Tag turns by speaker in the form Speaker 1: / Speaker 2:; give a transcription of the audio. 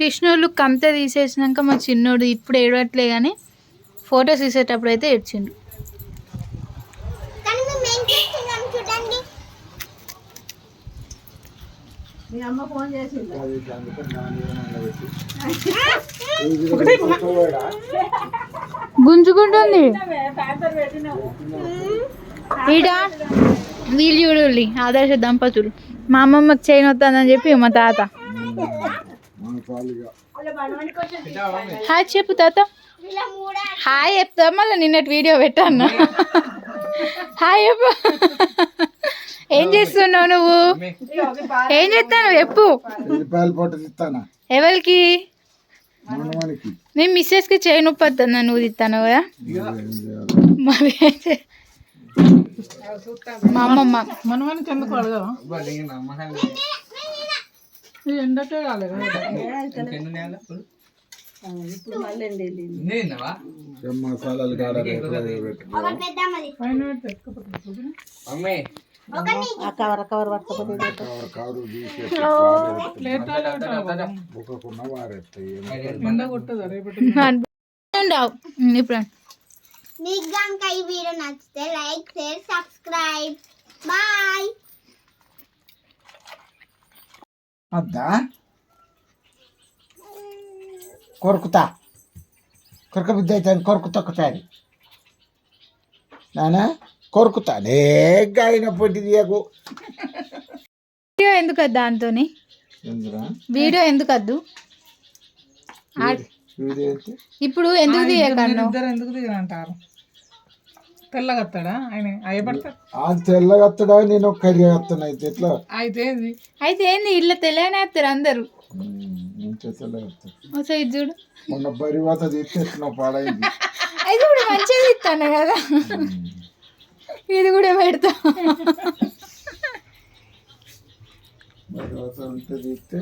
Speaker 1: కృష్ణుడు కంత తీసేసినాక మా చిన్నోడు ఇప్పుడు ఏడవట్లే కానీ ఫొటోస్ తీసేటప్పుడు అయితే ఏడ్చిండు. గుంజుకుంటుంది. ఈడ వీళ్ళు చూడండి ఆదర్శ దంపతులు. మా అమ్మమ్మకి చైన్ వస్తుందని చెప్పి మా తాత. హాయ్ చెప్పు తాత. హాయ్ చెప్తా మళ్ళీ నిన్నటి వీడియో పెట్టాను హాయ్ చెప్పు. ఏం చేస్తున్నావు నువ్వు? ఏం చేస్తాను చెప్పు. ఎవరికి?
Speaker 2: మనవానికి.
Speaker 1: నేను మిస్సెస్కి చైన్ ఉప్పొద్దా నువ్వు తిస్తాను కదా మరి మా అమ్మమ్మ.
Speaker 3: మనవానికి ఎందుకు అడగవా?
Speaker 2: కవర్ కవరు
Speaker 1: ఉండవు ఇప్పుడు
Speaker 4: మీకు కనుక ఈ వీడియో నచ్చితే లైక్ షేర్ సబ్స్క్రైబ్. బాయ్.
Speaker 2: అద్దా కొరుకుతా. కొరక బుద్ధి కొరుకుతా ఒకసారి నానా? కొరుకుతా. పొట్టి తీయకు.
Speaker 1: వీడియో ఎందుకు వద్దు
Speaker 2: ఎందురా
Speaker 1: వీడియో ఎందుకు వద్దు? ఆ-
Speaker 2: వీడియో అయితే
Speaker 1: ఇప్పుడు ఎందుకు తీయకన్ను
Speaker 3: ఇద్దరు ఎందుకు దిగనంటారు తెల్లగత్తాడా ఆయన? అయ్యపడతాడు
Speaker 2: ఆ తెల్లగత్తడా నేను కర్రీ వస్తాను అయితే ఎట్లా?
Speaker 3: అయితే ఏంది?
Speaker 1: అయితే ఏంది ఇట్లా తెలియనేస్తారు అందరు.
Speaker 2: నేను తెల్లగత్తా
Speaker 1: ఒకసారి ఇది చూడు.
Speaker 2: మొన్న బరివాత తీసేసిన పాడైంది.
Speaker 1: అయితే ఇప్పుడు మంచిగా ఇస్తాను కదా. ఇది కూడా పెడతా.
Speaker 2: బరివాత ఉంటే తీస్తే